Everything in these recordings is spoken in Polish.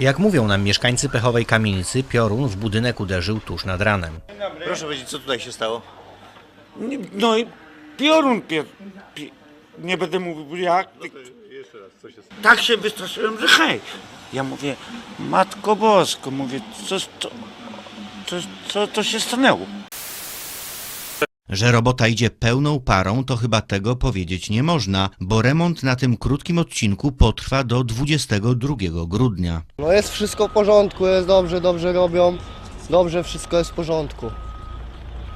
Jak mówią nam mieszkańcy pechowej kamienicy, piorun w budynek uderzył tuż nad ranem. Proszę powiedzieć, co tutaj się stało? Nie, no i piorun pier... pi- Nie będę mówił jak. Tak się wystraszyłem, że hej. Ja mówię, Matko Bosko, mówię, co to, co, co to się stanęło? Że robota idzie pełną parą, to chyba tego powiedzieć nie można, bo remont na tym krótkim odcinku potrwa do 22 grudnia. No jest wszystko w porządku, jest dobrze, dobrze robią. Dobrze, wszystko jest w porządku.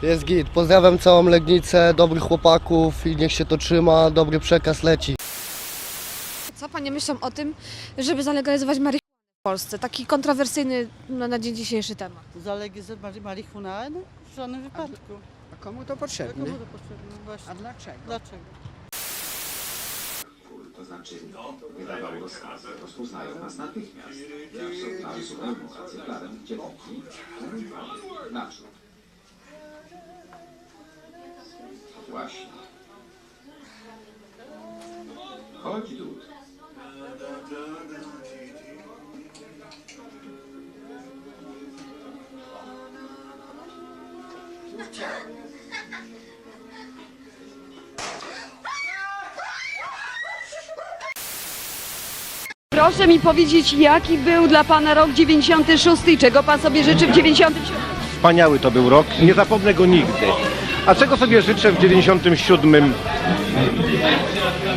Jest git. Pozdrawiam całą Legnicę, dobrych chłopaków i niech się to trzyma, dobry przekaz leci. Co panie myślą o tym, żeby zalegalizować marihuanę w Polsce? Taki kontrowersyjny no, na dzień dzisiejszy temat. Zalegalizować marihuanę? W żadnym wypadku. Komu to potrzebne? Komu to potrzebne? Właśnie. A dlaczego? Dlaczego? To znaczy, wydawał rozkazy, rozpoznają nas natychmiast. Są na zupełną rację klarem dziewczynki, naprzód. Właśnie. Chodź, Dud. Proszę mi powiedzieć, jaki był dla Pana rok 96 i czego Pan sobie życzy w 97? Wspaniały to był rok, nie zapomnę go nigdy. A czego sobie życzę w 97?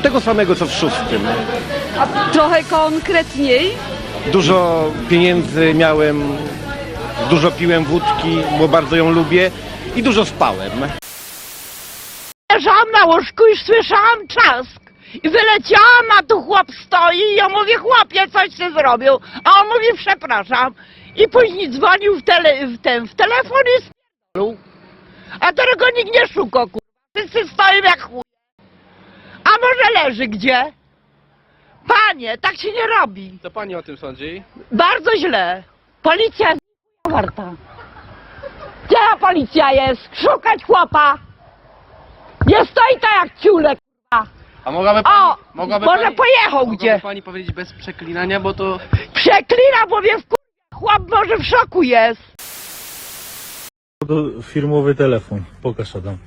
Tego samego co w szóstym. A trochę konkretniej? Dużo pieniędzy miałem, dużo piłem wódki, bo bardzo ją lubię i dużo spałem. Leżałam na łóżku i słyszałam trzask. I wyleciałam, a tu chłop stoi i ja mówię, chłopie, coś ty zrobił. A on mówi, przepraszam. I później dzwonił w, tele, w, ten, w telefon i. A którego nikt nie szuka, kurwa. Wszyscy stoją jak chuj. A może leży gdzie? Panie, tak się nie robi. Co pani o tym sądzi? Bardzo źle. Policja jest warta. Gdzie policja jest? Szukać chłopa. Nie stoi tak jak ciulek. A mogłaby O, mogłaby może pani, pojechał mogłaby gdzie. pani powiedzieć bez przeklinania, bo to Przeklina, bo mnie w chłop może w szoku jest. Firmowy telefon. Pokaż Adam.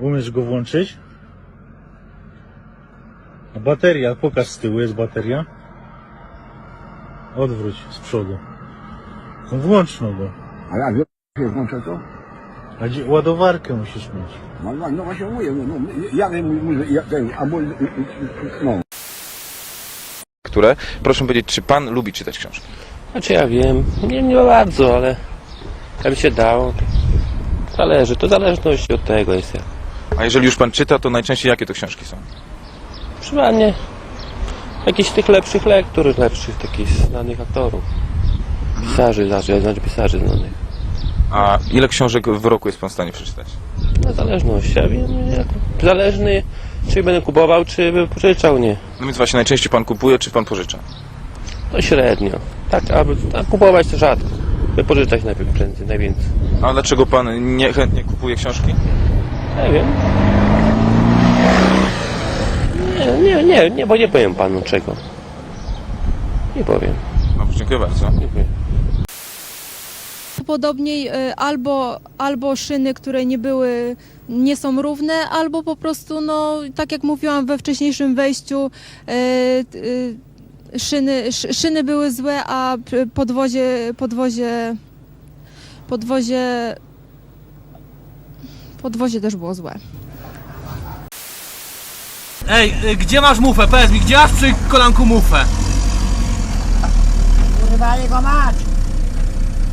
Umiesz go włączyć? A bateria, pokaż z tyłu, jest bateria. Odwróć z przodu. No włącz no go. A jak się włącza to? A ładowarkę musisz mieć. No, no, no właśnie mówię, no, no, ja wiem, mówię, ja, ten, albo, no. które. Proszę powiedzieć, czy pan lubi czytać książki? Znaczy ja wiem, nie, nie bardzo, ale jakby się dało. Zależy, to zależność od tego jest. Ja. A jeżeli już pan czyta, to najczęściej jakie to książki są? Przynajmniej jakichś tych lepszych lektur, lepszych takich znanych aktorów. Pisarzy, znaczy, znaczy pisarzy znanych. A ile książek w roku jest pan w stanie przeczytać? No zależność, ja wiem, jak, zależny czy będę kupował, czy bym pożyczał, nie. No więc właśnie najczęściej pan kupuje, czy pan pożycza? To średnio. Tak, aby a kupować to rzadko. Wypożyczać najpierw prędzej, najwięcej. A dlaczego pan niechętnie kupuje książki? Nie wiem. Nie, nie, nie, nie, bo nie powiem panu czego. Nie powiem. No, dziękuję bardzo. Dziękuję. Podobniej y, albo, albo szyny, które nie były, nie są równe, albo po prostu, no, tak jak mówiłam we wcześniejszym wejściu, y, y, szyny, sz- szyny były złe, a podwozie, podwozie, podwozie, podwozie też było złe. Ej, y, gdzie masz mufę? Powiedz mi, gdzie masz przy kolanku mufę? Kurwa jego mać.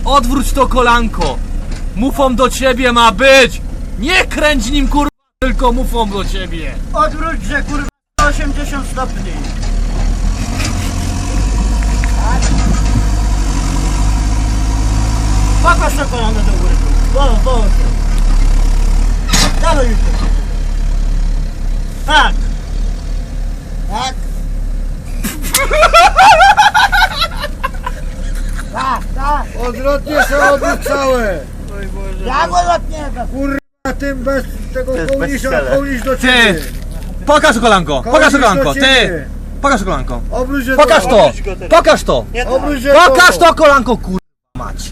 Odwróć to kolanko! Mufą do ciebie ma być! Nie kręć nim kurwa, tylko mufą do ciebie! Odwróć się kurwa 80 stopni. Pokaż to kolano do góry. Bo, bo. Dawaj już. Tak. Tak. Tak, tak. Odwrotnie się odwróć całe. Jak odlotniego? A tym bez tego kołnisza, kołnisz do Ty! Pokaż kolanko! Pokaż kolanko! Ty! Pokaż to kolanko. Obróć się Pokaż to! Pokaż to! Obróć się Pokaż to kolanko, kur... mać.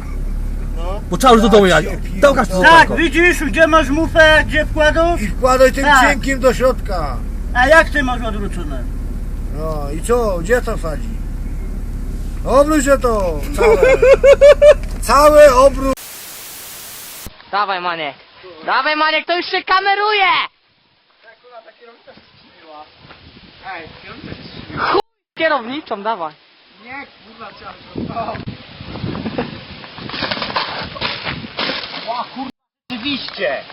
Bo trzeba już do domu jechać. Pokaż to kolanko. widzisz, gdzie masz mufę, gdzie wkładasz? I wkładaj tym Tak. cienkim do środka. A jak ty masz odwrócone? No i co? Gdzie to sadzi? Obróć się to! Całe! Cały obrót! Dawaj Maniek. Dawaj Maniek, to już się kameruje! Chuj kierowniczą, dawaj. Oczywiście!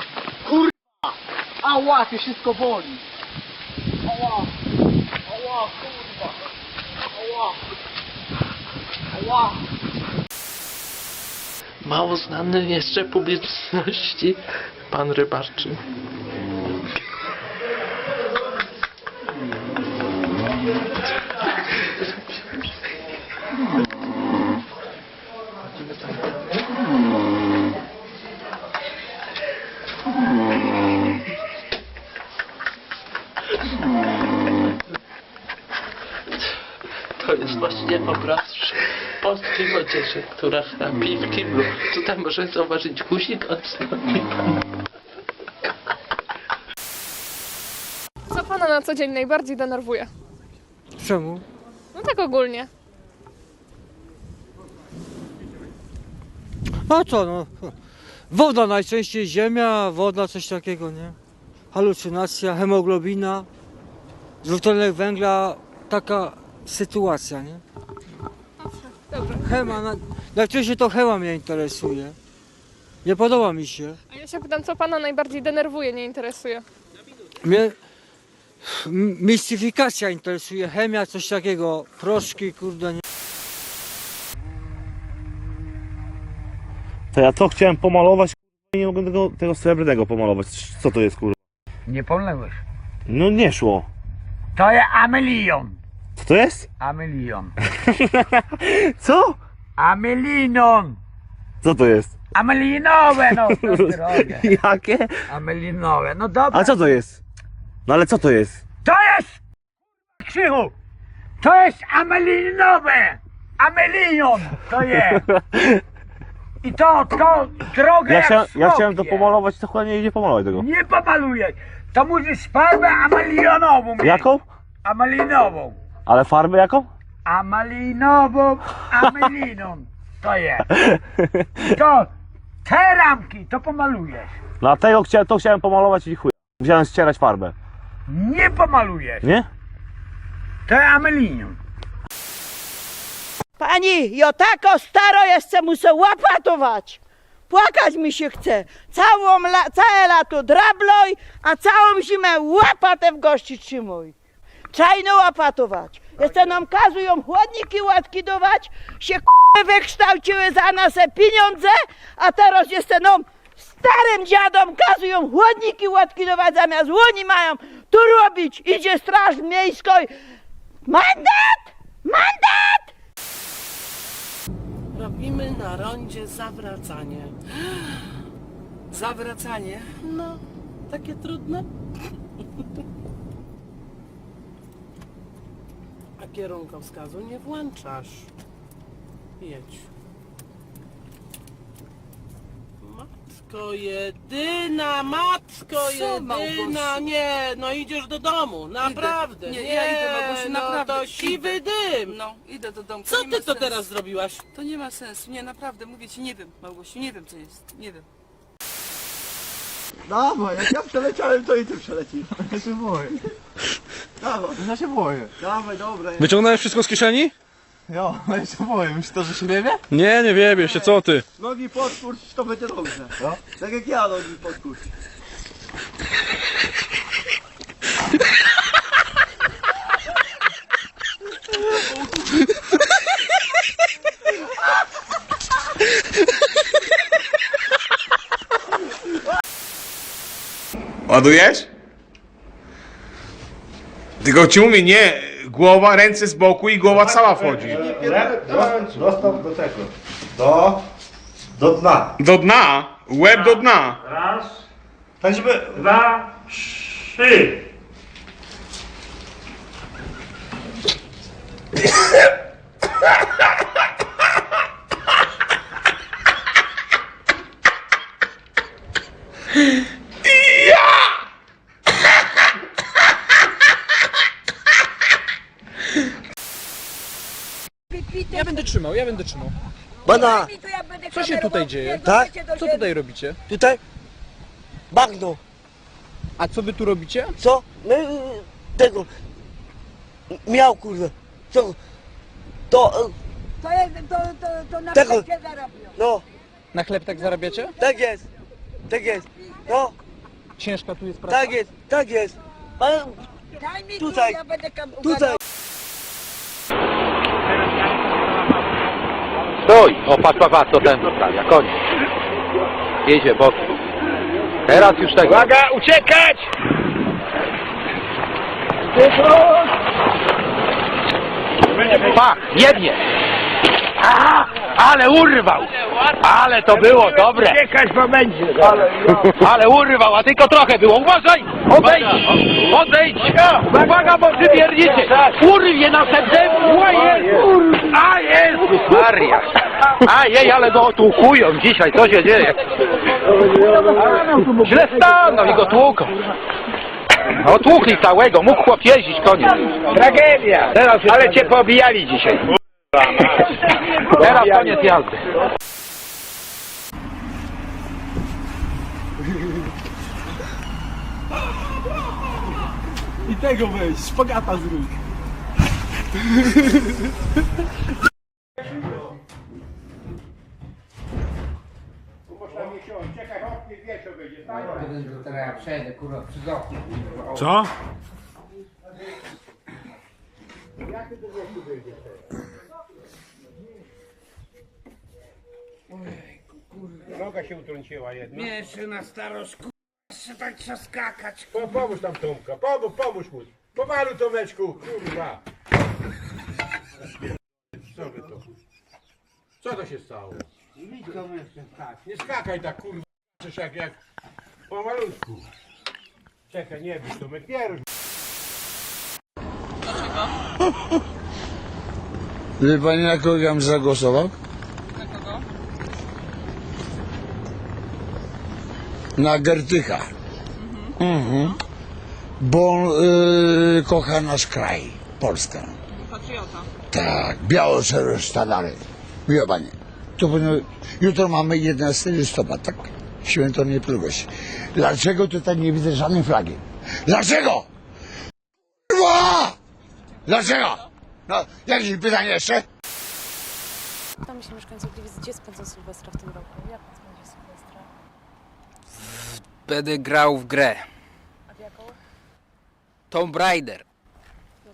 Kurwa! Ała, ty wszystko boli! Ała! Ała, kurwa! Ała! Mało znany jeszcze publiczności pan Rybarczy. To jest właśnie obraz polskiej młodzieży, która chrapi w kiblu. Tutaj można zauważyć guzik od strony. Co pana na co dzień najbardziej denerwuje? Czemu? No tak ogólnie. No co no? Woda najczęściej, ziemia, woda, coś takiego, nie? Halucynacja, hemoglobina, dwutlenek węgla, taka sytuacja, nie? Dobrze. Chema, na, najczęściej to chema mnie interesuje. Nie podoba mi się. A ja się pytam, co pana najbardziej denerwuje, nie interesuje? Mnie m- mistyfikacja interesuje, chemia, coś takiego, proszki, kurde, nie? To ja to chciałem pomalować i nie mogłem tego, tego srebrnego pomalować. Co to jest kurwa? Nie pomyłeś. No nie szło. To jest amelion. Co to jest? Amelion. Co? Amelinon. Co to jest? Amelinowe, no, robię? Jakie? Amelinowe, no dobra. A co to jest? No ale co to jest? To jest, Krzychu, to jest amelinowe. Amelion to jest. I to, to drogę Ja, jak chciałem, ja smok chciałem to jest. pomalować, to chyba nie idzie pomalować tego. Nie pomalujesz. To musisz farbę amelionową mieć. Jaką? Amalinową. Ale farbę jaką? Amalinową, ameliną. To jest. To, te ramki to pomalujesz. No a tego chciałem, to chciałem pomalować i chuj. Wziąłem ścierać farbę. Nie pomalujesz. Nie? To jest amelinium. Pani, ja tako staro jeszcze muszę łapatować. Płakać mi się chce. Całą la, całe lato drabloj, a całą zimę łapatę w gości trzymuj. Czajno łapatować. Jeszcze nam kazują chłodniki łatkidować, się k***y wykształciły za nas pieniądze, a teraz jeszcze nam starym dziadom kazują chłodniki łatkidować zamiast łoni mają tu robić. Idzie straż miejska. Mandat! Mandat! Robimy na rondzie zawracanie. Zawracanie? No, takie trudne. A kierunkowskazu nie włączasz. Jedź. Matko jedyna, matko jedyna, nie, no idziesz do domu, naprawdę, nie, Nie, ja idę, Małgosiu, no naprawdę, to siwy dym. No, idę do domu. Co nie ty to sensu. teraz zrobiłaś? To nie ma sensu, nie, naprawdę, mówię ci, nie wiem, Małgosiu, nie wiem co jest, nie wiem. Dawaj, jak ja przeleciałem, to i ty przelecisz. Ja się boję. Dawaj. Ja się boję. Dawaj, dobra. Wyciągnąłeś wszystko z kieszeni? Jo, ja się boję. Myślisz to, że się nie wie? Nie, nie wiem się, co ty? Nogi podkurcz, to będzie dobrze. No? Tak jak ja nogi podkurcz. Ładujesz? Tylko ciumie, nie. Głowa, ręce z boku i głowa cała wchodzi. Dostaw do tego. Do... Do dna. Do dna. Łeb do dna. Raz. Tak żeby... Dwa. Trzy. Ja będę trzymał, ja będę trzymał. Bana! Co się tutaj dzieje? Tak? Co tutaj robicie? Tutaj? Bagno. A co wy tu robicie? Co? My y, tego. Miał kurde. Co? To. To jest, to, to, to na Tego. No, Na chleb tak zarabiacie? tak jest. Tak jest. No, Ciężka tu jest praca? tak jest, tak jest. Ale Daj mi Tutaj. tu, ja będę kam- tutaj. Stój! O, patrz, patrz, patrz, co ten zostawia. Koniec. Jedzie bokiem. Teraz już tego. Uwaga, uciekać! Pach, jednie! A, ale urwał! Ale to było dobre! Uciekać, bo będzie! Ale urwał, a tylko trochę było. Uważaj! Odejdź! Odejdź! Uwaga, bo przybiernicie! Urwie następnym! O Jezus! A Jezus Maria! A jej, ale go otłukują dzisiaj, co się dzieje? Źle stanął i go tłuką. Otłukli całego, mógł chłop jeździć, koniec. Tragedia! Teraz, ale cię pobijali dzisiaj. Teraz koniec jazdy. I tego weź, szpagata zrób. Co? Noga się utrąciła jedna. Jeszcze na starość, kurwa, tak trzeba skakać. Po, pomóż tam Tomka, pomóż, pomóż mu. Pomalu Tomeczku, kurwa. Co wy to? Co to się stało? Nie skakaj tak kurwa, Przecież jak, jak pomalutku. Czekaj, nie bij Tomek, nie rób. Wie pani na kogo ja bym zagłosował? Na Gertycha. Mhm. Bo on y, kocha nasz kraj, Polskę. Patriota. Tak, biało-czerwone sztandary. Wie pani, to powinno, jutro mamy 11 listopada, tak? Święto niepodległości. Dlaczego tutaj nie widzę żadnej flagi? Dlaczego? Kurwa! Dlaczego? No, jakieś pytanie jeszcze? Pytamy się mieszkańców Gliwic, gdzie spędzą Sylwestra w tym roku? Jak pan spędzi Sylwestra? Będę grał w grę. A w jaką? Tomb Raider.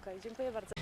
Okej, dziękuję bardzo.